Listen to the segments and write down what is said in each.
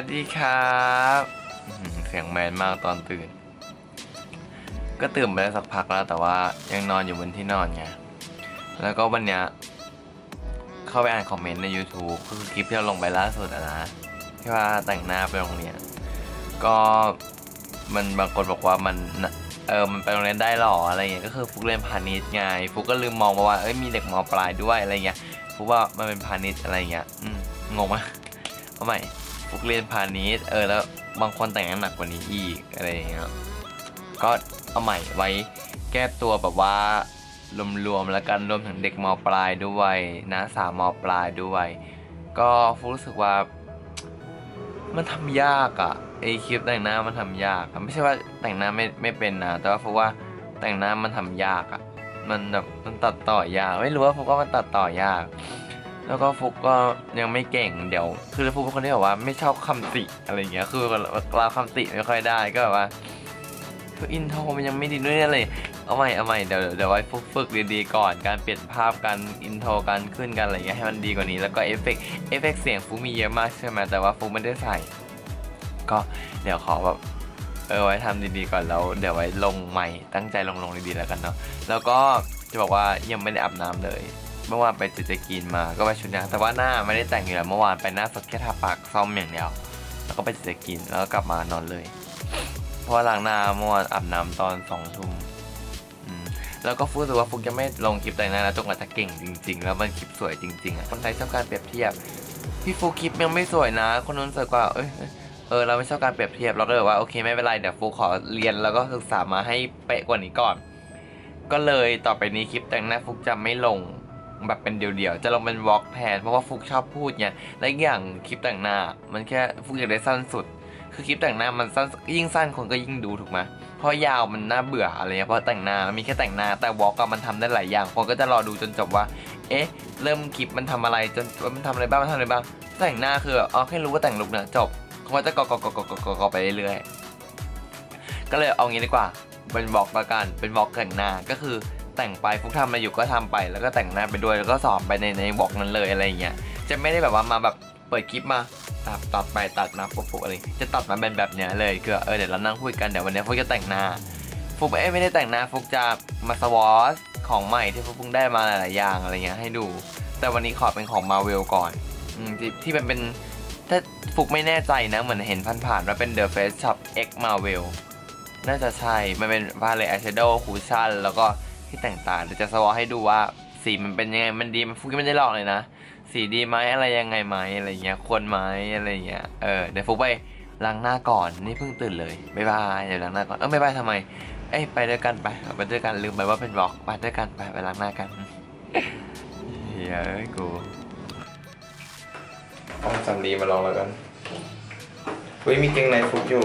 วัสดีครับเสียงแมนมากตอนตื่น ก็ตื่นไปได้สักพักแล้วแต่ว่ายังนอนอยู่บนที่นอนไงแล้วก็วันเนี้ยเข้าไปอ่านคอมเมนต์ใน YouTube คือคลิปที่เราลงไปล่าสุดอะนะที่ว่าแต่งหน้าไปโรงเรียนก็มันบางคนบอกว่ามันเออมันไปโรงเรียนได้หรออะไรเงี้ยก็คือฟุกเรียนพาณิชย์ไงฟุกก็ลืมมองว่าเอ้ยมีเด็กมปลายด้วยอะไรเงี้ยฟุกว่ามันเป็นพาณิชย์อะไรเงี้ยงงไหมเอาใหม่ ฟุกเรียนพาณิชย์เออแล้วบางคนแต่งหนักกว่านี้อีกอะไรอย่างเงี้ยก็เอาใหม่ไว้แก้ตัวแบบว่ารวมๆแล้วกันรวมถึงเด็กมปลายด้วยนะสาวมปลายด้วย ก็ฟุกรู้สึกว่า มันทำยากอะไอคลิปแต่งหน้ามันทำยากอะไม่ใช่ว่าแต่งหน้าไม่ไม่เป็นนะแต่ว่าฟุกว่าแต่งหน้ามันทำยากอะมันแบบมันตัดต่อยาก ไม่รู้ว่าฟุกว่ามันตัดต่อยาก แล้วก็ฟุกก็ยังไม่เก่งเดี๋ยว คือฟุกเป็นคนที่แบบว่าไม่ชอบคำติอะไรอย่างเงี้ยคือเราคำติไม่ค่อยได้ก็แบบว่าคืออินโทรมันยังไม่ดีด้วยเลยเอาใหม่เอาใหม่เดี๋ยวเดี๋ยวไว้ฝึกฝึกดีๆก่อนการเปลี่ยนภาพการอินโทรการขึ้นกันอะไรเงี้ยให้มันดีกว่านี้แล้วก็เอฟเฟกต์เอฟเฟกต์เสียงฟุกมีเยอะมากใช่ไหมแต่ว่าฟุกไม่ได้ใส่ ก็เดี๋ยวขอแบบเออไว้ทำดีๆก่อนแล้วเดี๋ยวไว้ลงใหม่ตั้งใจลงลงดีๆแล้วกันเนาะแล้วก็จะบอกว่ายังไม่ได้อาบน้ำเลย เมื่อวานไปจิตกินมาก็ไปชุดนี้แต่ว่าหน้าไม่ได้แต่งอยู่แล้วเมื่อวานไปหน้าสดแค่ทาปากซ่อมอย่างเดียวแล้วก็ไปจิตกินแล้วก็กลับมานอนเลย เพราะว่าล้างหน้าเมื่อวานอาบน้ำตอนสองทุ่มแล้วก็ฟูรู้สึกว่าฟุกยังไม่ลงคลิปแต่งหน้าแล้วจงกว่าจะเก่งจริง ๆ แล้วมันคลิปสวยจริงๆอะคนไทยชอบการเปรียบเทียบพี่ฟูคลิปยังไม่สวยนะ คนนู้นสวยกว่าเอ้ยเอ้ยเออเราไม่ชอบการเปรียบเทียบเราก็เลยว่าโอเคไม่เป็นไรเดี๋ยวฟูขอเรียนแล้วก็ศึกษามาให้เป๊ะกว่านี้ก่อน ก็เลยต่อไปนี้คลิปแต่งหน้าฟุกจะไม่ลง แบบเป็นเดี่ยวๆ จะลงเป็นวอล์กแทนเพราะว่าฟุกชอบพูดไงและอีกอย่างคลิปแต่งหน้า มันแค่ฟุกอยากได้สั้นสุด คือคลิปแต่งหน้ามันสั้นยิ่งสั้นคนก็ยิ่งดูถูกไหมเพราะยาวมันน่าเบื่ออะไรเงี้ยเพราะแต่งหน้ามันมีแค่แต่งหน้าแต่วอล์กมันทำได้หลายอย่างคนก็จะรอดูจนจบว่า เอ๊ะ เริ่มคลิปมันทำอะไรจนมันทำอะไรบ้างมันทำอะไรบ้างแต่งหน้าคืออ๋อแค่รู้ว่าแต่งลุกเนะจบเขาก็จะกอกอกอกอกอกไปเรื่อยๆก็เลยเอางี้ดีกว่าเป็นบล็อกละกันเป็นบล็อกแต่งหน้าก็คือ แต่งไปฟุกทำมาอยู่ก็ทำไป แล้วก็แต่งหน้าไปด้วยแล้วก็สอนไปในในบล็อกนั้นเลยอะไรเงี้ยจะไม่ได้แบบว่ามาแบบเปิดคลิปมาตัดตัดไปตัดมาปุ๊บปุ๊บอะไรจะตัดมาเป็นแบบเนี้ยเลยคือเออเดี๋ยวเรานั่งคุยกันเดี๋ยววันนี้ฟุกจะแต่งหน้าฟุกเอ้ไม่ได้แต่งหน้าฟุกจะมาสวอชของใหม่ที่ฟุกเพิ่งได้มาหลายๆอย่างอะไรเงี้ยให้ดู แต่วันนี้ขอเป็นของมาเวลก่อนอที่ที่มันเป็นถ้าฟุกไม่แน่ใจนะเหมือนเห็นผ่านๆว่าเป็น The Face Shop X Marvel น่าจะใช่ มันเป็นพาเลตอายแชโดว์คูชั่นแล้วก็ ที่แต่งตาเดี๋ยวจะสวอให้ดูว่าสีมันเป็นยังไงมันดีมันฟุกยังไม่ได้หลองเลยนะ สีดีไหมอะไรยังไงไหมอะไรเงี้ยควรไหมอะไรเงี้ยเออเดี๋ยวฟุกไปล้างหน้าก่อนนี่เพิ่งตื่นเลยบ๊ายบายเดี๋ยวล้างหน้าก่อนเออบ๊ายบายทำไมเอ้ยไปด้วยกันไปไปด้วยกันลืมไปว่าเป็นบล็อกไปด้วยกันไปไปล้างหน้ากันเฮ้ยเอ้ยกูเอาสำลีมาลองแล้วกันเฮ้ยมีเกงในฟุกอยู่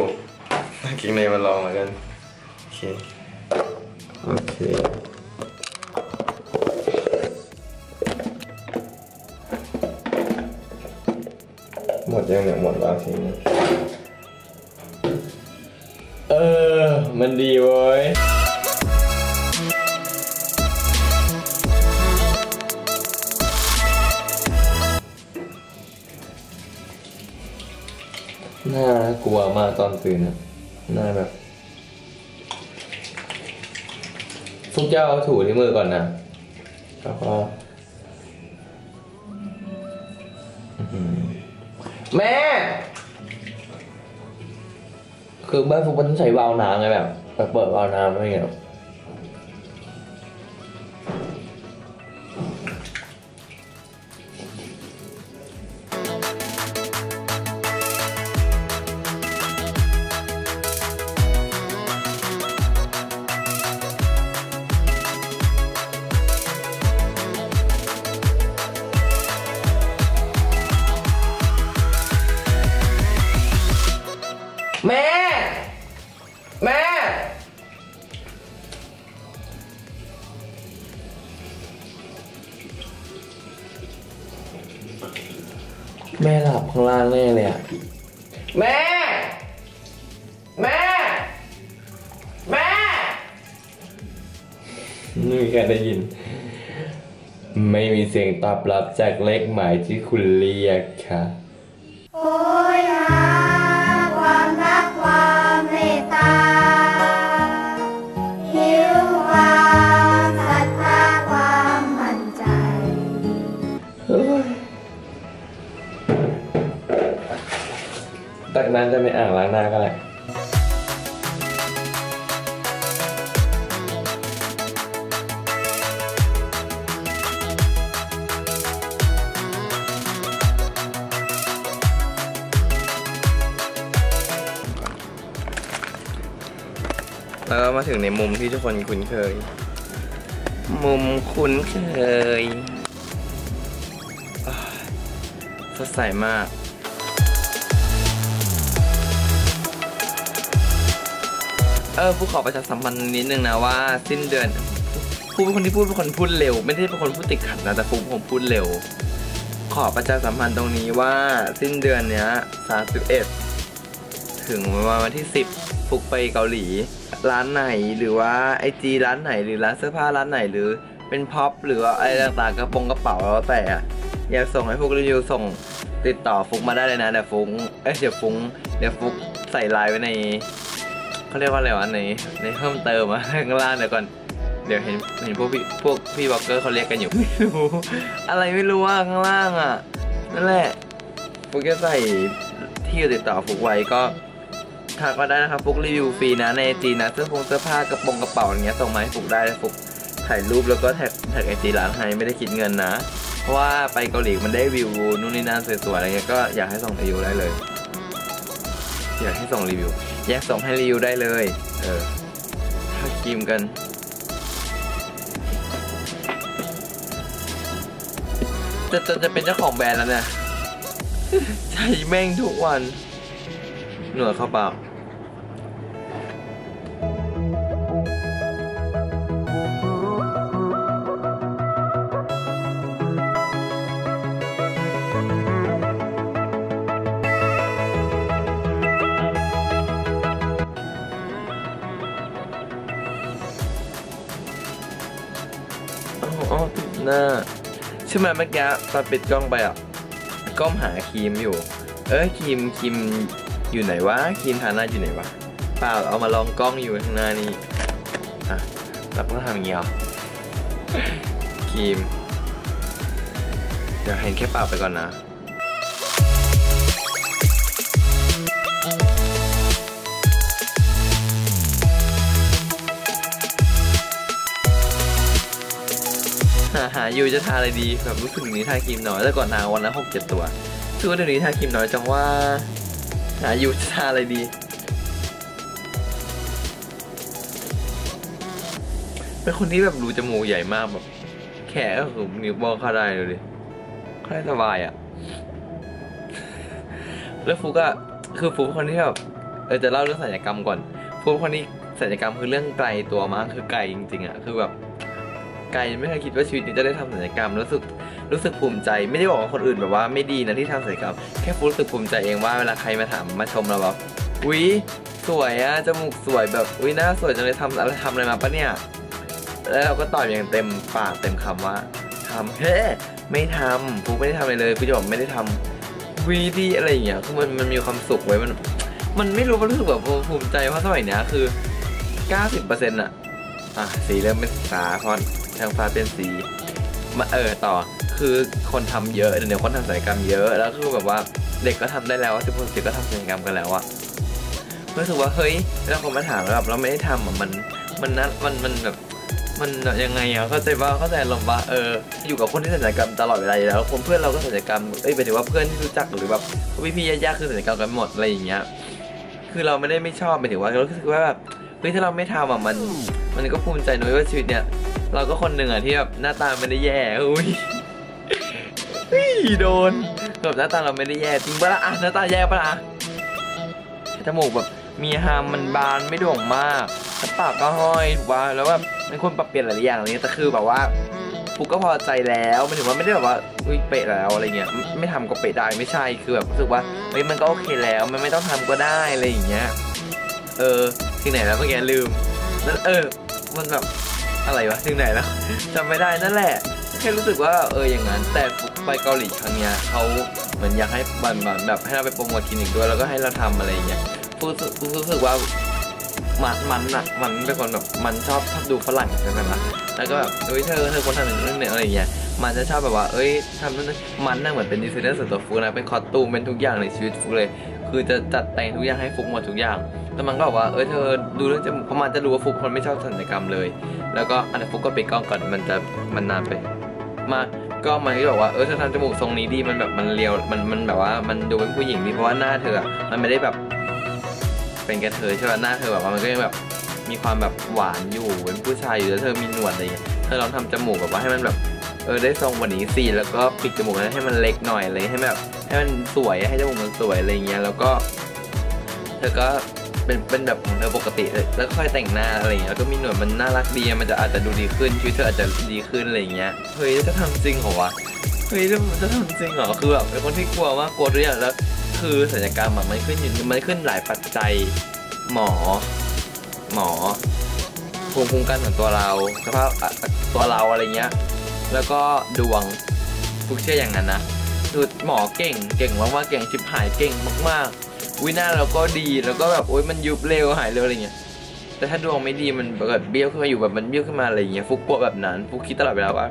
เกงในมาลองแล้วกันโอเคโอเค หมดยังเนี่ยหมดแล้วทีนี้เออ มันดีเว้ยหน้ากลัวมากตอนตื่นอะหน้าแบบฟุกจะเอาถูที่มือก่อนนะ แล้วก็แม่ คือบ้านฟุกมันต้องใช้วาล์วน้ำไงแบบแบบเปิดวาล์วน้ำอะไรเงี้ย แม่ แม่ แม่หลับข้างล่างแน่เลยอะแม่ แม่ แม่ไม่มีใครได้ยิน ไม่มีเสียงตอบรับจากเลขหมายที่คุณเรียกค่ะ น้ำจะไม่อ่างล้างหน้าก็ได้แล้วก็มาถึงในมุมที่ทุกคนคุ้นเคย มุมคุ้นเคยสดใสมาก เออผู้ขอประชาสัมพันธ์นิดนึงนะว่า สิ้นเดือนผู้เป็นคนที่พูดเป็นคนพูดเร็ว ไม่ได้เป็นคนพูดติดขัดนะแต่ฟุกผมพูดเร็ว ขอประชาสัมพันธ์ตรงนี้ว่าสิ้นเดือนเนี้ย31 ถึงประมาณวันที่ 10ฟุกไปเกาหลี ร้านไหนหรือว่าไอจีร้านไหนหรือร้านเสื้อผ้าร้านไหนหรือเป็นพ็อปหรือว่าอะไรต่างๆกระโปรงกระเป๋าแล้วแต่อยากส่งให้ฟุกรีวิวส่งติดต่อฟุกมาได้เลยนะเดี๋ยวฟุกเอ้ยเดี๋ยวฟุกเดี๋ยวฟุกใส่ไลน์ไว้ใน เขาเรียกว่าอะไรวะในในเพิ่มเติมอะข้างล่างเดี๋ยวก่อนเดี๋ยวเห็นเห็นพวกพี่พวกพี่บล็อกเกอร์เขาเรียกกันอยู่ไม่รู้อะไรไม่รู้ว่าข้างล่างอะนั่นแหละฟุกจะใส่ที่อยู่ติดต่อฟุกไว้ก็ทักก็ได้นะครับฟุกรีวิวฟรีนะในไอจีนะเสื้อผงเสื้อผ้ากระโปรงกระเป๋าอย่างเงี้ยส่งมาให้ฟุกได้ฟุกถ่ายรูปแล้วก็แท็กแท็กไอจีร้านให้ไม่ได้คิดเงินนะ เพราะว่าไปเกาหลีมันได้วิวนู่นนี่นั่นสวยๆอะไรเงี้ยก็อยากให้ส่งรีวิวได้เลย อยากให้ส่งรีวิว แยกส่งให้รีวิวได้เลย เออถ้ากิมกัน จะจะจะเป็นเจ้าของแบรนด์แล้วเนี่ย ใช้แม่งทุกวัน หนวดเข้าเปล่า อ๋อติดหน้าใช่ไหมเมื่อกี้ตอนปิดกล้องไปอะกล้องหาครีมอยู่ เอ้ยครีมครีมอยู่ไหนวะครีมทาหน้าอยู่ไหนวะเปล่าเอามาลองกล้องอยู่ข้างหน้านี่อะเราต้องทำอย่างงี้เหรอครีม เดี๋ยวเห็นแค่เปล่าไปก่อนนะ หาอยู่จะทาอะไรดีแบบรู้สึกเดี๋ยวนี้ทาครีมน้อยแต่ก่อนทาวันละหกเจ็ดตัวซึ่ว่าเดี๋ยวนี้ทาครีมน้อยจังว่า หาอยู่จะทาอะไรดี เป็นคนที่แบบรูจมูกใหญ่มากแบบแขนก็คือนิ้วโป้งเข้าได้เลยดิเข้าได้สบายอะแล้วฟุกอะคือฟุกคนที่แบบเออจะเล่าเรื่องศัลยกรรมก่อนฟุกเป็นคนที่ศัลยกรรมคือเรื่องไกลตัวมากคือไกลจริงๆอะคือแบบ ไกลไม่เคยคิดว่าชีวิตนี้จะได้ทำศัลยกรรมรู้สึกรู้สึกภูมิใจ ไม่ได้บอกว่าคนอื่นแบบว่าไม่ดีนะที่ทำศัลยกรรมแค่ฟูรู้สึกภูมิใจเองว่าเวลาใครมาถามมาชมเราแบบอุ๊ยสวยอะจมูกสวยแบบอุ๊ยหน้าสวยจังเลยทำอะไรทำอะไรมาปะเนี่ยแล้วเราก็ตอบอย่างเต็มปากเต็มคำว่าทำเฮ้ไม่ทำฟูไม่ได้ทำอะไรเลยฟูจะบอกไม่ได้ทำวีดีอะไรอย่างเงี้ยคือมันมันมีความสุขไว้มัน มันไม่รู้มันรู้สึกแบบภูมิใจเพราะสมัยเนี้ยคือ 90%อะอะสีเริ่มเป็นสาเพร ทางฟ้าเป็นสีมาเออต่อ คือคนทำเยอะเดี๋ยวคนทำศัลยกรรมเยอะแล้วคือแบบว่าเด็กก็ทำได้แล้วสิบหกสิบก็ทำศัลยกรรมกันแล้วอะรู้สึกว่าเฮ้ยแล้วคนมาถามแล้วแบบเราไม่ได้ทำอะมันมันนัมันมันแบบมันยังไงอะเข้าใจว่าเข้าใจลมว่าเอออยู่กับคนที่ศัลยกรรมตลอดเวลาอยู่แล้วคนเพื่อนเราก็ศัลยกรรมเอ้ยหมายถึงว่าเพื่อนที่รู้จักหรือแบบพี่ๆญาติๆคือศัลยกรรมกันหมดอะไรอย่างเงี้ยคือเราไม่ได้ไม่ชอบหมายถึงว่าเรารู้สึกว่าแบบเฮ้ยถ้าเราไม่ทำอะมัน มันก็ภูมิใจน้อยว่าชีวิตเนี่ย เราก็คนหนึ่งอะที่แบบหน้าตาไม่ได้แย่อุ้ยเฮ้ยโดนแบบหน้าตาเราไม่ได้แย่จริงปะล่ะอะหน้าตาแย่ปะล่ะจมูกแบบมีฮามมันบานไม่โด่งมากปากก็ห้อยถูกป่ะแล้วแบบเป็นคนปรับเปลี่ยนหลายอย่างอะไรเงี้ยแต่คือแบบว่าฟุกก็พอใจแล้วมันถึงว่าไม่ได้แบบว่าอุ้ยเป๊ะแล้วอะไรเงี้ยไม่ไม่ทำก็เป๊ะได้ไม่ใช่คือแบบรู้สึกว่าเฮ้ยมันก็โอเคแล้ว มันไม่ต้องทำก็ได้อะไรอย่างเงี้ยเออที่ไหนแล้วเมื่อกี้ลืมนั่นเออมันแบบ อะไรวะถึงไหนแล้วจำไม่ได้นั่นแหละแค่รู้สึกว่าเอออย่างนั้น แต่ไปเกาหลีครั้งเนี้ยเขาเหมือนอยากให้บันบันแบบให้เราไปโปรโมทคลินิกด้วยแล้วก็ให้เราทำอะไรอย่างเงี้ยรู้สึกรู้สึกว่ามันมันอะมันเป็นคนแบบมันชอบชอบดูฝรั่งใช่ไหมล่ะแล้วก็แบบเอ้ยเธอเธอคนทำอย่างเนี่ยอะไรอย่างเงี้ยมันจะชอบแบบว่าเอ้ยทำนั่นมันน่ะเหมือนเป็นดีไซเนอร์ส่วนตัวฟุกนะเป็นคอสตูมเป็นทุกอย่างในชีวิตฟุกเลย คือจะจัดแต่งทุกอย่างให้ฟุกหมดทุกอย่าง แต่มันก็บอกว่าเออเธอดูเรื่องจมูกเพราะมันจะรู้ว่าฟุกคนไม่ชอบศัลยกรรมเลย แล้วก็อันนี้ฟุกก็ปิดกล้องก่อนมันจะมันนานไปมาก็มันก็บอกว่าเออเธอทำจมูกทรงนี้ดีมันแบบมันเรียวมันมันแบบว่ามันดูเป็นผู้หญิงดีเพราะว่าหน้าเธออะมันไม่ได้แบบ เป็นกระเทยใช่ป่ะหน้าเธอแบบว่ามันก็ยังแบบมีความแบบหวานอยู่เป็นผู้ชายอยู่แล้วเธอมีหนวดอะไรอย่างเงี้ยเธอลองทำจมูกแบบว่าให้มันแบบ เออได้ทรงกว่านี้สิแล้วก็ปิดจมูกให้มันเล็กหน่อยอะไรให้แบบให้มันสวยให้จมูกมันสวยอะไรอย่างเงี้ยแล้วก็ เธอก็ เป็นเป็นแบบของเธอปกติเลยแล้วค่อยแต่งหน้าอะไรเงี้ยแล้วก็มีหนวดมันน่ารักดีมันจะอาจจะดูดีขึ้นชีวิตเธออาจจะดีขึ้นอะไรอย่างเงี้ยเฮ้ยจะทำจริงเหรอวะเฮ้ยจะจะทำจริงเหรอคือแบบเป็นคนที่กลัวมากกลัวทุกอย่างแล้วคือศัลยกรรมอะมันขึ้นอยู่มันขึ้นหลายปัจจัยหมอ หมอภูมิคุ้มกันของตัวเราสภาพตัวเราอะไรเงี้ย แล้วก็ดวงฟุกเชื่ออย่างนั้นนะคือหมอเก่งเก่งมากๆเก่งชิบหายเก่งมากๆ วิหน้าเราก็ดีแล้วก็แบบโอ๊ยมันยุบเร็วหายเร็วอะไรเงี้ยแต่ถ้าดวงไม่ดีมันเกิดเบี้ยวขึ้นมาอยู่แบบมันเบี้ยวขึ้นมาอะไรเงี้ยฟุกกลัวแบบนั้นฟุกคิดตลอดเวลาว่า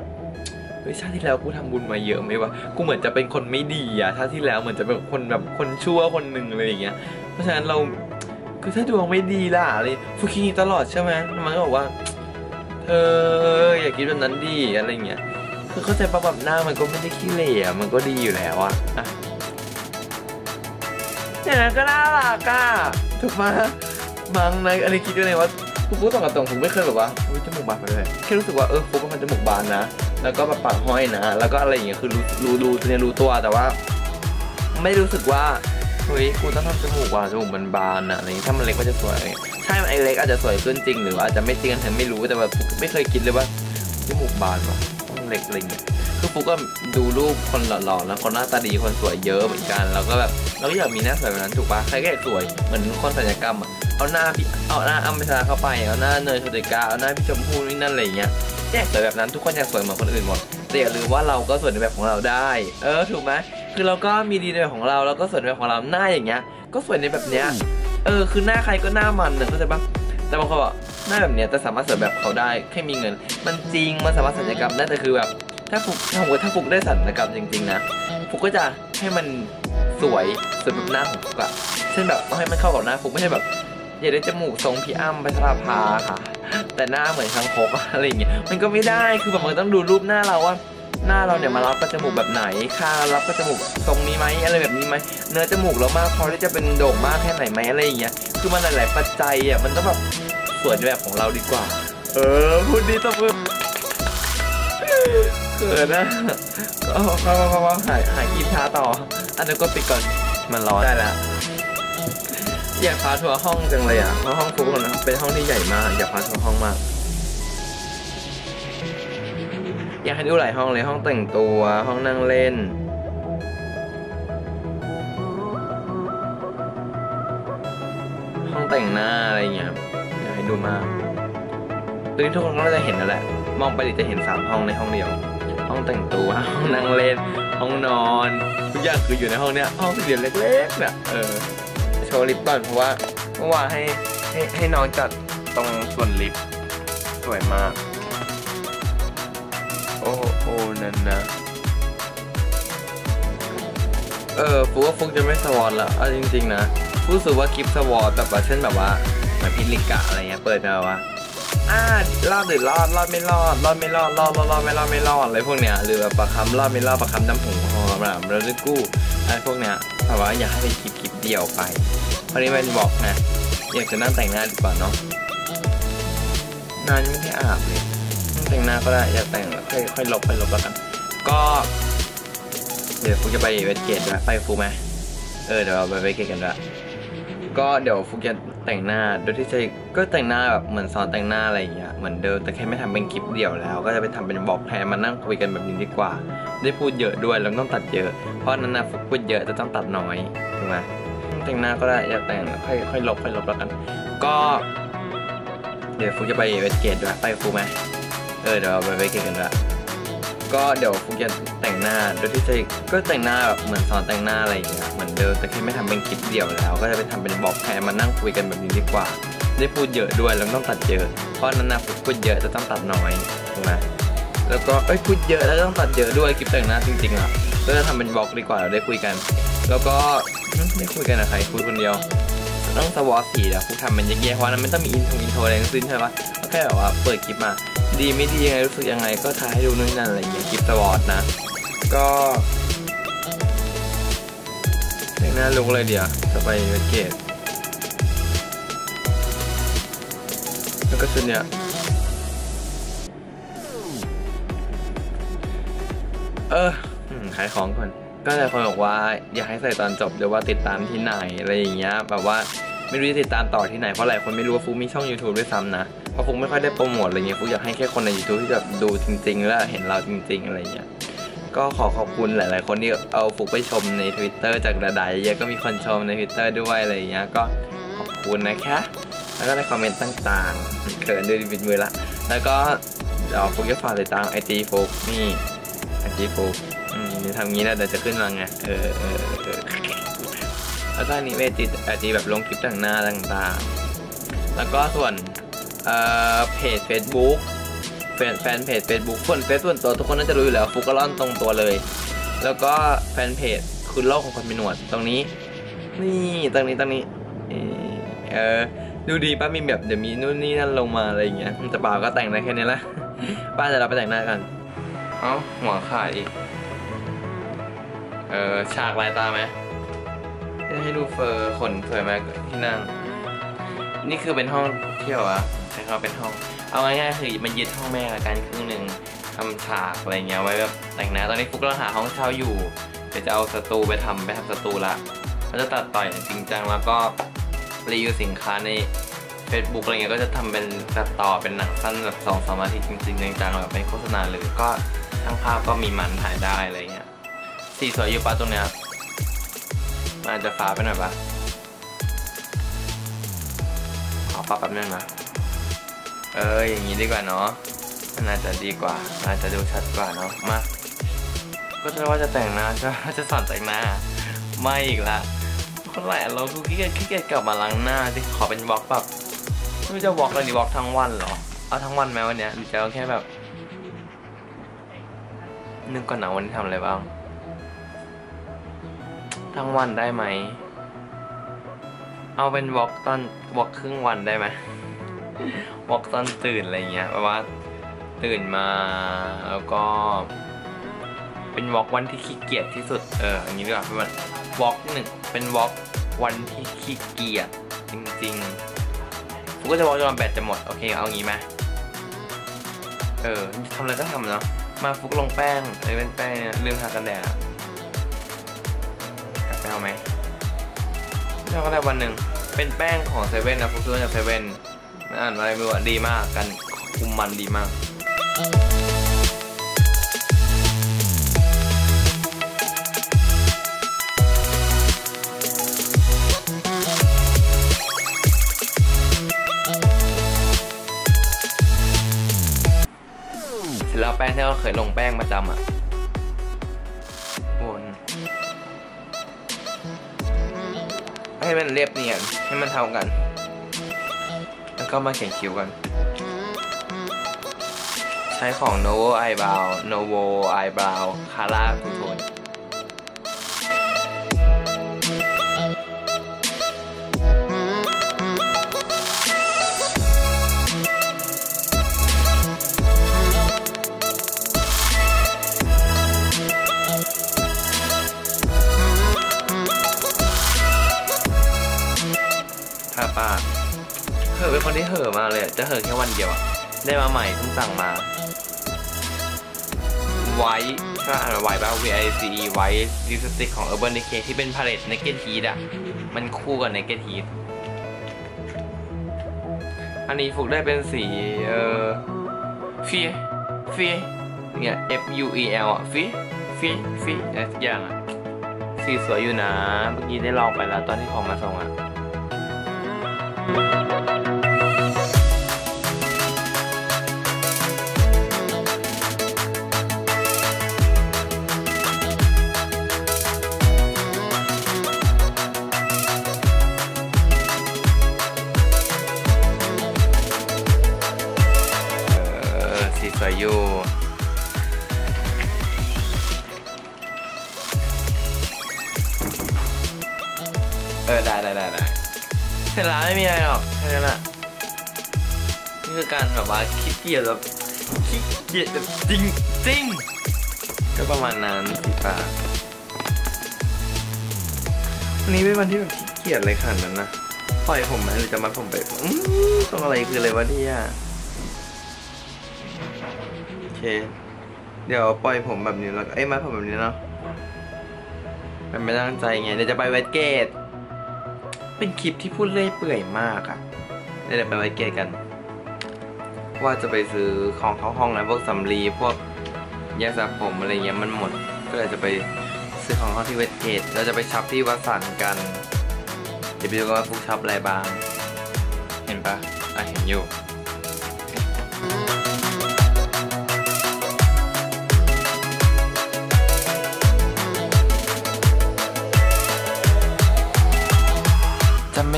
เฮ้ยชาติที่แล้วกูทำบุญมาเยอะไหมวะกูเหมือนจะเป็นคนไม่ดีอะชาติที่แล้วเหมือนจะเป็นคนแบบคนชั่วคนหนึ่งอะไรอย่างเงี้ย เพราะฉะนั้นเราคือถ้าดวงไม่ดีล่ะอะไรฟุกคิดตลอดใช่ไหมมันก็บอกว่าเธออย่าคิดแบบนั้นดีอะไรเงี้ยคือเข้าใจปะแบบหน้ามันก็ไม่ได้ขี้เหร่อะมันก็ดีอยู่แล้วอะ อย่างนั้นก็น่ารักอะถูกปะมั้งนอันนี้คิดด้วยเลยว่าฟุกพูดตรงกับตรงผมไม่เคยแบบว่าอุ้ยจมูกบานไปเลยแค่รู้สึกว่าเออฟุกเป็นคนจมูกบานนะ แล้วก็แบบปากห้อยนะ แล้วก็อะไรอย่างเงี้ยคือรู้รู้รู้เนี่ยรู้ตัวแต่ว่า ไม่รู้สึกว่าเฮ้ยกูต้องทำจมูกว่ะจมูกมันบานอะอะไรอย่างเงี้ยถ้ามันเล็กก็จะสวยอะไรเงี้ยใช่มันไอเล็กอาจจะสวยขึ้นจริงหรืออาจจะไม่จริงกันเธอไม่รู้แต่แบบไม่เคยคิดเลยว่าจมูกบานว่ะต้องเล็กอะไรเงี้ย คือฟุกก็ดูรูปคนหล่อๆแล้วคนหน้าตาดีคนสวยเยอะเหมือนกันแล้วก็แบบเราก็อยากมีหน้าสวยแบบนั้นถูกปะใครก็อยากสวยเหมือนคนศัลยกรรมอะเอาหน้าพี่เอาหน้าอัมพชาเข้าไปเอาหน้าเนยโชติกาเอาหน้าพี่ชมพู่นี่นั่นอะไรอย่างเงี้ยอยกสวยแบบนั้นทุกคนอยากสวยเหมือนคนอื่นหมดแต่อย่าลืมว่าเราก็สวยในแบบของเราได้ เออถูกไหมคือเราก็มีดีในแบบของเราแล้วก็สวยในแบบของเราหน้าอย่างเงี้ย ก็สวยในแบบเนี้ยเออคือหน้าใครก็หน้ามันนะเข้าใจปะแต่บางคนบอกหน้าแบบเนี้ยจะสามารถสวยแบบเขาได้แค่มีเงิน มันจริงมันสามารถศัลยกรรมได้แต่คือแบบ ถ้าฟุกถ้าผมถ้าฟุกได้ศัลยกรรมจริงๆนะฟุกก็จะให้มันสวยสวยแบบหน้าของฟุกอะเช่นแบบเอาให้มันเข้ากับหน้าฟุกไม่ใช่แบบอยากได้จมูกทรงพี่อ้ำพัชราภาค่ะ แต่หน้าเหมือนคางคกอะไรอย่างเงี้ยมันก็ไม่ได้คือแบบมันต้องดูรูปหน้าเราว่าหน้าเราเนี่ยมารับกับจมูกแบบไหนค่ารับกับจมูกทรงนี้ไหมอะไรแบบนี้ไหมเนื้อจมูกเรามากพอที่จะเป็นโด่งมากแค่ไหนไหมอะไรอย่างเงี้ยคือมันหลาย ๆ ปัจจัยอะมันต้องแบบสวยในแบบของเราดีกว่า เออพูดดีตบมือเขินนะก็มามามามาหายหายกินชาต่อ อันนี้ก็ปิดก่อน มันร้อน ได้แล้วอยากพาทัวร์ห้องจังเลยอะเพราะห้องฟุกนะเป็นห้องที่ใหญ่มากอยากพาทัวร์ห้องมาก อยากให้ดูหลายห้องเลยห้องแต่งตัวห้องนั่งเล่นห้องแต่งหน้าอะไรเงี้ยอยากให้ดูมากตอนนี้ทุกคนก็น่าจะเห็นแล้วแหละ มองไปดิจะเห็นสามห้องในห้องเดียว ห้องแต่งตัวห้องนั่งเล่น ห้องนอน ทุกอย่างคืออยู่ในห้องเนี้ยห้องสี่เหลี่ยมเล็กๆเนี่ยเออโชว์ลิฟต์ก่อนเพราะว่าเมื่อวานให้ให้ให้น้องจัดตรงส่วนลิฟต์สวยมาก โอ้โอ้นั่นนะเออฟุกว่าฟุกจะไม่สวอตละเอาจริง ๆ นะรู้สึกว่าคลิปสวอตแบบว่าเช่นแบบว่าเหมือนพิลิกะอะไรเงี้ยเปิดมาว่า อ่ารอดหรือรอดรอดไม่รอดรอดไม่รอดรอดรอดรอดไม่รอดไม่รอดอะไรพวกเนี้ยหรือแบบประคำรอดไม่รอดประคำน้ำผงหอมแบบระลึกกู้อะไรพวกเนี้ยแต่ว่าอยากให้เป็นคลิปคลิปเดียวไปเพราะนี้มันบอกนะอยากจะนั่งแต่งหน้าดีกว่าเนาะนานไม่ได้อาบเลยแต่งหน้าก็ได้อยากแต่งค่อยค่อยลบค่อยลบแล้วกัน ก็ เดี๋ยวฟุกจะไปเวทเกตด้วยไปฟุกไหมเออเดี๋ยวเราไปเวทเกตกันด้วยก็เดี๋ยวฟุกจะ แต่งหน้า โดยที่ใช้ก็แต่งหน้าแบบเหมือนสอนแต่งหน้าอะไรอย่างเงี้ยเหมือนเดิมแต่แค่ไม่ทำเป็นคลิปเดี่ยวแล้ว ก็จะไปทำเป็นบอกแทนมานั่งคุยกันแบบนี้ดีกว่า ได้พูดเยอะด้วยแล้วต้องตัดเยอะ เพราะนั้นนะฟุกพูดเยอะจะต้องตัดน้อยถูกไหมแต่งหน้าก็ได้อยากแต่งค่อยค่อยลบค่อยลบแล้วกัน ก็ เดี๋ยวฟุกจะไปเวทเกตด้วยไปฟุกไหมเออเดี๋ยวเราไปไปเก็บกันละ ก็เดี๋ยวฟุกจะแต่งหน้า โดยที่จะก็แต่งหน้าแบบเหมือนสอนแต่งหน้าอะไรอย่างเงี้ยเหมือนเดิมแต่แค่ไม่ทำเป็นคลิปเดียวแล้ว ก็จะไปทำเป็นบล็อกแทนมานั่งคุยกันแบบนี้ดีกว่า ได้พูดเยอะด้วยแล้วต้องตัดเยอะเพราะนั้นนะฟุกพูดเยอะจะต้องตัดน้อยถูกไหมแล้วก็เอ้ยพูดเยอะแล้วต้องตัดเยอะด้วยคลิปแต่งหน้าจริงๆอะก็จะทำเป็นบล็อกดีกว่าเราได้คุยกัน แล้วก็ไม่คุยกันกับใครคุยคนเดียวต้องสวอตสีแล้วฟุกทำมันแยกๆเพราะนั้นไม่ต้องมีอินโทรอินโทรอะไรทั้งสิ้นใช่ปะก็แค่แบบว่าเปิดคลิปมา ดีไม่ดียังไงรู้สึกยังไงก็ทายให้ดูนู่นนั่นอะไรอย่างเงี้ยคลิปสวอตนะ ก็แต่งหน้าลุกเลยเดี๋ยวจะไปเวทเกตก็ชุดเนี้ยเออขายของก่อนก็หลายคนบอกว่าอยากให้ใส่ตอนจบหรือว่าติดตามที่ไหนอะไรอย่างเงี้ยแบบว่าไม่รู้จะติดตามต่อที่ไหนเพราะหลายคนไม่รู้ว่าฟุกมีช่อง YouTube ด้วยซ้ำนะ เพราะฟุกไม่ค่อยได้โปรโมทอะไรเงี้ยฟุกอยากให้แค่คนใน YouTube ที่แบบดูจริง ๆ แล้วเห็นเราจริง ๆ อะไรเงี้ยก็ขอขอบคุณหลาย ๆ คนที่เอาฟุกไปชมใน Twitter จากดาดายเยอะก็มีคนชมใน Twitter ด้วยอะไรเงี้ยก็ขอบคุณนะคะ แล้วก็ในคอมเมนต์ต่างๆเขินด้วยบิดมือละ แล้วก็เดี๋ยวฟุกจะฝากติดตามไอจีฟุกนี่ไอจีฟุกนี่ทำงี้นะเดี๋ยวจะขึ้นมาไงเออเออเออแล้วก็นี้เวจีไอจีแบบลงคลิปต่างหน้าต่างๆ แล้วก็ส่วน เอ่อเพจ Facebook แฟนแฟนเพจ Facebook ส่วนเฟซส่วนตัวทุกคนน่าจะรู้อยู่แล้วฟุกก็ล่อนตรงตัวเลย แล้วก็แฟนเพจคือโลกของคนมีหนวดตรงนี้ นี่ตรงนี้ตรงนี้เออดูดีป้ามีแบบเดี๋ยวมีนู่นนี่นั่นลงมาอะไรอย่างเงี้ยจะเปล่าก็แต่งได้แค่นี้ละป้าจะเราไปแต่งหน้ากัน เอ้าหัวขาดอีก เออฉากลายตาไหมจะให้ดูเฟอร์ขนสวยไหมที่นั่ง นี่คือเป็นห้องเที่ยวอะ ใช้คำว่าเป็นห้อง เอาง่ายๆคือมันยึดห้องแม่ละกันครึ่งหนึ่งทำฉากอะไรเงี้ยไว้แบบแต่งหน้าตอนนี้ฟุกเราหาห้องเช่าอยู่เดี๋ยวจะเอาสตูไปทำไปทำสตูละก็จะตัดต่อยจริงจังแล้วก็รีวิวสินค้าใน Facebook อะไรเงี้ยก็จะทำเป็นตัดต่อเป็นหนังสั้นแบบสองสามนาทีจริงๆจังๆแบบไม่โฆษณาเลยก็ทั้งภาพก็มีมันถ่ายได้อะไรเงี้ยสีสวยอยู่ปะตรงเนี้ยมันอาจจะฟ้าไปหน่อยปะขอปรับแป๊บนึงนะ เอออย่างนี้ดีกว่าเนาะน่าจะดีกว่าน่าจะดูชัดกว่าเนาะมาก็จะว่าจะแต่งหน้าจะจะสอนแต่งหน้า ไม่อีกละคนแหละเราคือขี้เกียจขี้เกียจกลับมาล้างหน้าดิขอเป็นบล็อกแบบไม่รู้จะบล็อกอะไรดีบล็อกทั้งวันเหรอเอาทั้งวันไหมวันเนี้ยหรือจะเอาแค่แบบนึกก่อนนะวันนี้ทำอะไรบ้างทั้งวันได้ไหม เอาเป็นบล็อกตอนบล็อกครึ่งวันได้ไหม วอล์กตอนตื่นอะไรเงี้ยแบบว่าตื่นมาแล้วก็ เป็นวอล์กวันที่ขี้เกียจที่สุดเอออย่างนี้ดีกว่าเป็นวอล์กหนึ่งเป็นวอล์กวันที่ขี้เกียจจริงๆฟุกก็จะวอล์กจนแบตจะหมดโอเคเอางี้ไหมเออทำอะไรก็ทำเนาะมาฟุกลงแป้งอะไรเป็นแป้งเนี่ยลืมทากันแดดอะกลับไปเอาไหมไม่เอาก็ได้วันหนึ่งเป็นแป้งของเซเว่นนะฟุกซื้อมาจากเซเว่น อ่านอะไรไม่รู้อะดีมากกันคุมมันดีมากเสร็จแล้วแป้งที่เราเคยลงแป้งประจำอะวนให้มันเรียบเนียนให้มันเท่ากัน ก็มาเขียนคิ้วกัน ใช้ของ Novo Eyebrow Novo Eyebrow Color Two Tone ค่ะ เหอะเป็นนี้เห่อมาเลยจะเห่อแค่วันเดียวอะได้มาใหม่เพิ่งสั่งมา ไวท์ถ้าอ่านไวท์ป่ะ V I C E ไวท์ลิปสติกของ Urban Decay ที่เป็นพาเลต Naked Heat อะมันคู่กับ Naked Heat อันนี้ฟุกได้เป็นสีเอ่อฟีฟีเนี่ย F U E L อะฟีฟีฟีอะไรสักอย่างอะสีสวยอยู่นะ เมื่อกี้ได้ลองไปแล้วตอนที่ของมาส่งอะ เสร็จแล้วไม่มีอะไรหรอกแค่นั้นแหละนี่คือการแบบว่าขี้เกียจแบบขี้เกียจแบบจริงจริงก็ประมาณนั้นสิป้าวันนี้เป็นวันที่แบบขี้เกียจเลยขนาดนั้นนะปล่อยผมไหมหรือจะมัดผมไปอืมตรงอะไรคืออะไรวะเนี่ยโอเค เดี๋ยวปล่อยผมแบบนี้แล้วเอ้ยมัดผมแบบนี้เนาะมันไม่ตั้งใจไงเดี๋ยวจะไปเวทเกต เป็นคลิปที่พูดเลื่อยเปื่อยมากอะเดี๋ยวไปไว้เกกัน ว่าจะไปซื้อของเข้าห้องนะพวกสำลีพวกยาสระผมอะไรเงี้ยมันหมด ก็เลยจะไปซื้อของเข้าที่เวทเกตเราจะไปช็อปที่วัดสันกัน เดี๋ยวไปดูกันว่าพวกช็อปอะไรบ้าง เห็นปะอะเห็นอยู่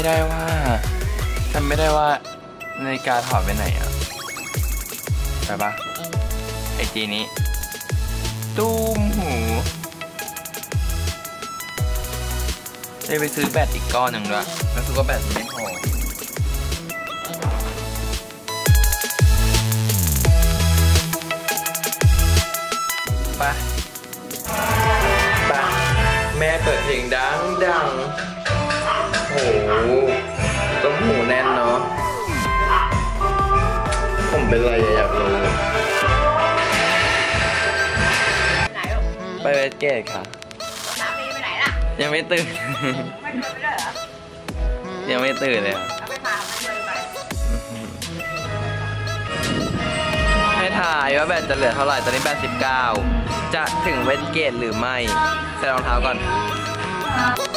ไม่ได้ว่าจำไม่ได้ว่านาฬิกาถอดไปไหนอะไปปะไอจีนี้ตุ้มหูจะไปซื้อแบตอีกก้อนหนึ่งด้วยแล้วซื้อว่าแบตมันไม่พอไปไปแม่เปิดเพลงดังดัง หต้มหูแน่นเนาะ ผมเป็นไรอะอยากรู้ ไหนลูกไปเวสเกตค่ะ สามีไปไหนล่ะยังไม่ตื่น ไม่เคยไปด้วยเหรอยังไม่ตื่นเลยอะเอาไปพามันเลยไป ให้ถ่ายว่าแบตจะเหลือเท่าไหร่ตอนนี้แบต19 จะถึงเวสเกตหรือไม่ ใส่รองเท้าก่อน เ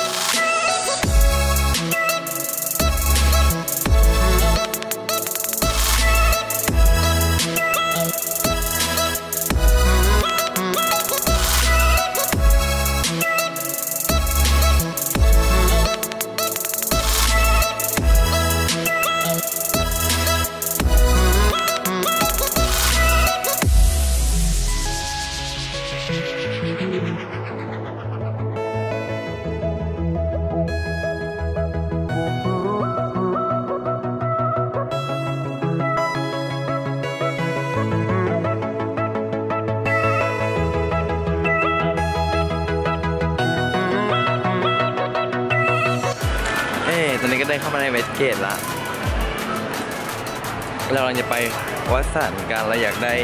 วัดสันกันเราอยากได้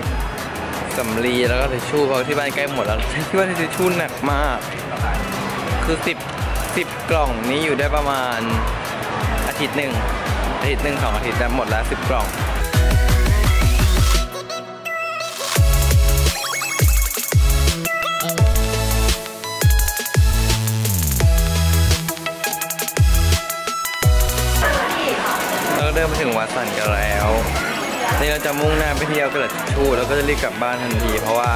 สำลีแล้วก็ทิชชู่เพราะที่บ้านใกล้หมดแล้วที่บ้านทิชชู่หนักมาก คือสิบสิบกล่องนี้อยู่ได้ประมาณอาทิตย์หนึ่งอาทิตย์หนึ่งสองอาทิตย์จะหมดแล้วสิบกล่องเราก็เดินมาถึงวัดสันกันแล้ว นี่เราจะมุ่งหน้าไปเที่เอากระดาษทิชชู่แล้วก็จะรีบกลับบ้านทันที เพราะว่า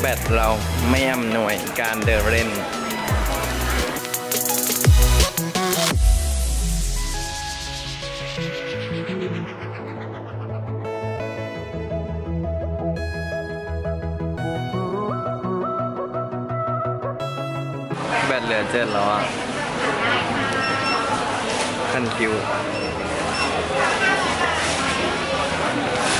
แบตเราไม่อำนวยการเดินเล่นแบตเหลือเจ็ดแล้วอะคันคิว คัน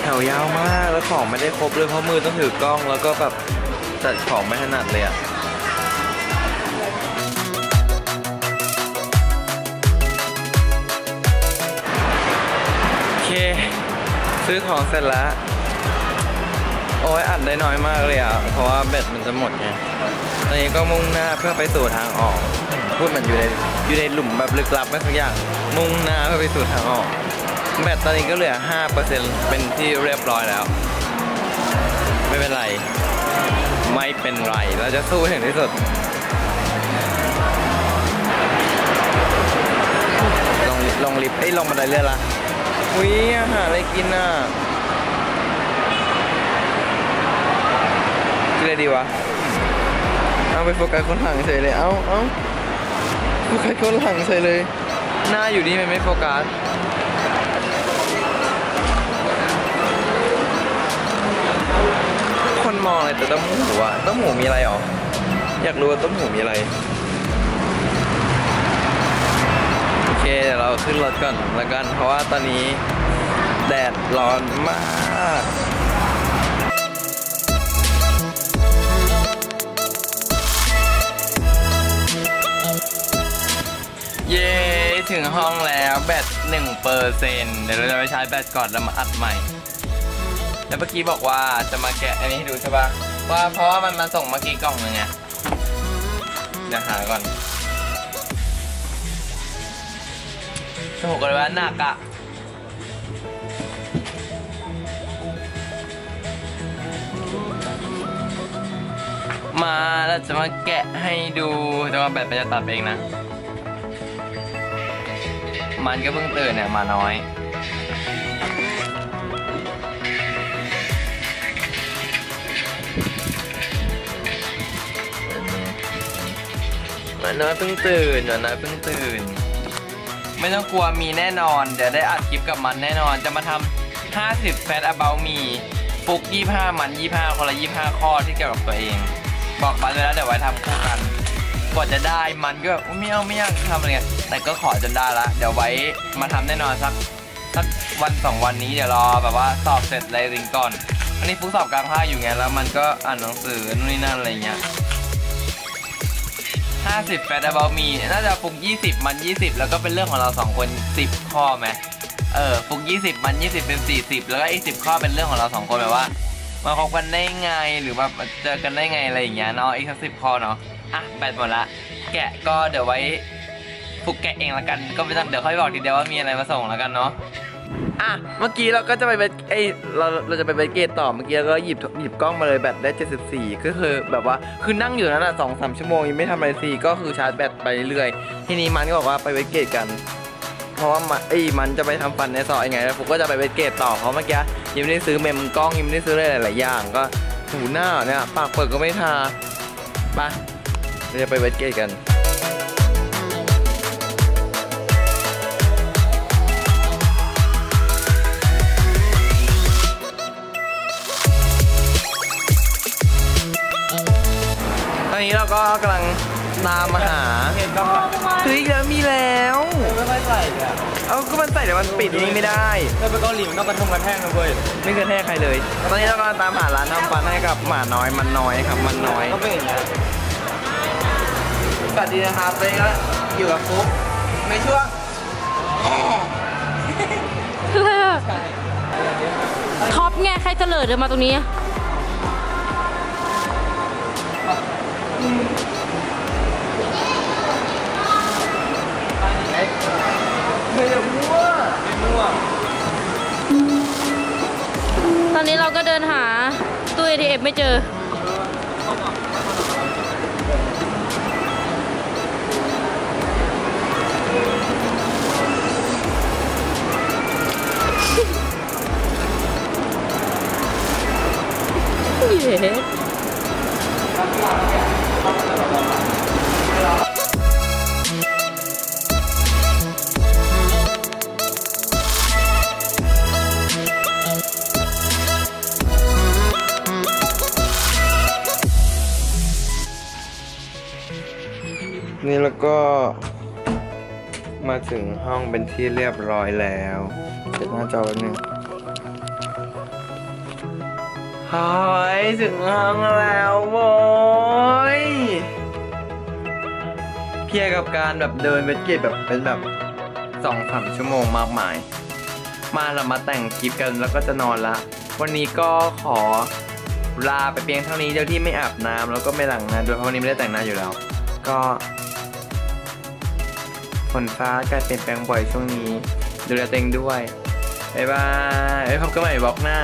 แถวยาวมาก แล้วของไม่ได้ครบเลยเพราะมือต้องถือกล้องแล้วก็แบบจัดของไม่ถนัดเลยอะโอเค ซื้อของเสร็จแล้ว โอ้ยอัดได้น้อยมากเลยอะเพราะว่าแบตมันจะหมดไงตอนนี้ก็มุ่งหน้าเพื่อไปสู่ทางออก พูดเหมือนอยู่ใน อยู่ในหลุมแบบลึกลับไม่สักอย่าง มุ่งหน้าเพื่อไปสู่ทางออก แบตตอนนี้ก็เหลือ 5%เป็นที่เรียบร้อยแล้ว ไม่เป็นไร ไม่เป็นไร เราจะสู้ให้ถึงที่สุดลงลงลิฟต์เอ้ยลงบันไดเลื่อนละอุ้ยอาหารอะไรกินอะกินอะไรดีวะ เอาไปโฟกัสคนหลังเฉยเลย เอาเอา โฟกัสคนหลังเฉยเลย หน้าอยู่นี่มันไม่โฟกัสคนมองอะไรแต่ต้มหูอะต้มหูมีอะไรหรอ อยากรู้ว่าต้มหูมีอะไร โอเคเดี๋ยวเราขึ้นรถก่อนล้วกัน เพราะว่าตอนนี้แดดร้อนมาก เย้ถึงห้องแล้วแบตหนึ่งเปอร์เซ็นเดี๋ยวเราจะไปชาร์จแบตก่อนแล้วมาอัดใหม่ แล้วเมื่อกี้บอกว่าจะมาแกะอันนี้ให้ดูใช่ปะว่าเพราะว่ามันมาส่งเมื่อกี้กล่องนึงไงเดี๋ยวหาก่อนโอ้โหก็เลยว่าหนักอะมาเราจะมาแกะให้ดูแต่ว่าแบตมันจะตัดเองนะ มันก็เพิ่งตื่นเนี่ยมาน้อย มันน้อยเพิ่งตื่นมันน้อยเพิ่งตื่น ไม่ต้องกลัวมีแน่นอน เดี๋ยวได้อัดคลิปกับมันแน่นอนจะมาทำ50 Fat About Me ฟุก25 มัน 25 คนละ 25 ข้อที่เกี่ยวกับตัวเอง บอกมันไว้แล้วเดี๋ยวไว้ทำคู่กันกว่าจะได้มันก็แบบอุ๊ยไม่เอาไม่อยากทำอะไรเงี้ย แต่ก็ขอจนได้ละเดี๋ยวไว้มาทำแน่นอนสักสักวันสองวันนี้เดี๋ยวรอแบบว่าสอบเสร็จไรริงก่อน อันนี้ฟุกสอบกลางภาคอยู่ไงแล้วมันก็อ่านหนังสือนู่นนี่นั่นอะไรเงี้ย50 Fat About Me น่าจะฟุก20มัน20แล้วก็เป็นเรื่องของเราสองคน10ข้อไหมเออฟุก20มัน20เป็น40แล้วก็อีก10ข้อเป็นเรื่องของเราสองคนแบบว่ามาคบกันได้ไงหรือว่ามาเจอกันได้ไงอะไรอย่างเงี้ยเนาะอีกสักสิบข้อเนาะอะแบตหมดละ แกะก็เดี๋ยวไว้ ฟุกแกะเองละกัน ก็ไม่ต้องเดี๋ยวค่อยบอกทีเดียวว่ามีอะไรมาส่งแล้วกันเนาะอะเมื่อกี้เราก็จะไปเบสเอยเราเราจะไปเบสเกตต่อเมื่อกี้เราก็หยิบหยิบกล้องมาเลยแบตได้ 74 ก็คือแบบว่าคือนั่งอยู่นั่นแหะสองสามชั่วโมงยังไม่ทำอะไรสิก็คือชาร์จแบตไปเรื่อยทีนี้มันก็บอกว่าไปเบสเกตกัน เพราะว่ามันไอ้มันจะไปทำฟันในซอยไงแล้วผมก็จะไปเวทเกตต่อเพราะเมื่อกี้ยังไม่ได้ซื้อเมมกล้องยังไม่ได้ซื้ออะไรหลายๆอย่างก็หูหน้าเนี่ยปากเปิดก็ไม่ทาไปเราจะไปเวทเกตกัน นนี้เราก็กำลังตามมาหาเห็นบ้างเฮ้ยแล้วมีแล้วไม่ค่อยใส่เลยอะเอาก็มันใส่เดี๋ยวมันปิดนี่ไม่ได้เธอไปเกาหลีมันต้องกระทงกระแทกนะเว้ยไม่เคยแท้ใครเลย ตอนนี้เรากำลังตามหาร้านทำฟันให้กับหมาน้อยมันน้อยครับมันน้อยก็เป็นอย่างเงี้ยสวัสดีนะครับตอนนี้ก็อยู่กับฟุ๊กในช่วงท็อปไงใครเตลิดเดินมาตรงนี้ ตอนนี้เราก็เดินหาตู้ ATM ไม่เจอ เย้ ก็มาถึงห้องเป็นที่เรียบร้อยแล้วเช็ดหน้าจอแป๊บนึงเฮ้ยถึงห้องแล้วโว้ยเคลียกับการแบบเดินเวทเกตแบบเป็นแบบสองสามชั่วโมงมากมาย มาเรามาแต่งคลิปกันแล้วก็จะนอนละ วันนี้ก็ขอลาไปเพียงเท่านี้เดี๋ยวที่ไม่อาบน้ำแล้วก็ไม่หลังน้ำด้วยเพราะวันนี้ไม่ได้แต่งหน้าอยู่แล้ว ก็ ฝนฟ้าการเปลี่ยนแปลงบ่อยช่วงนี้ ดูแลตัวเองด้วย บ๊ายบายไว้พบกันใหม่บล็อกหน้า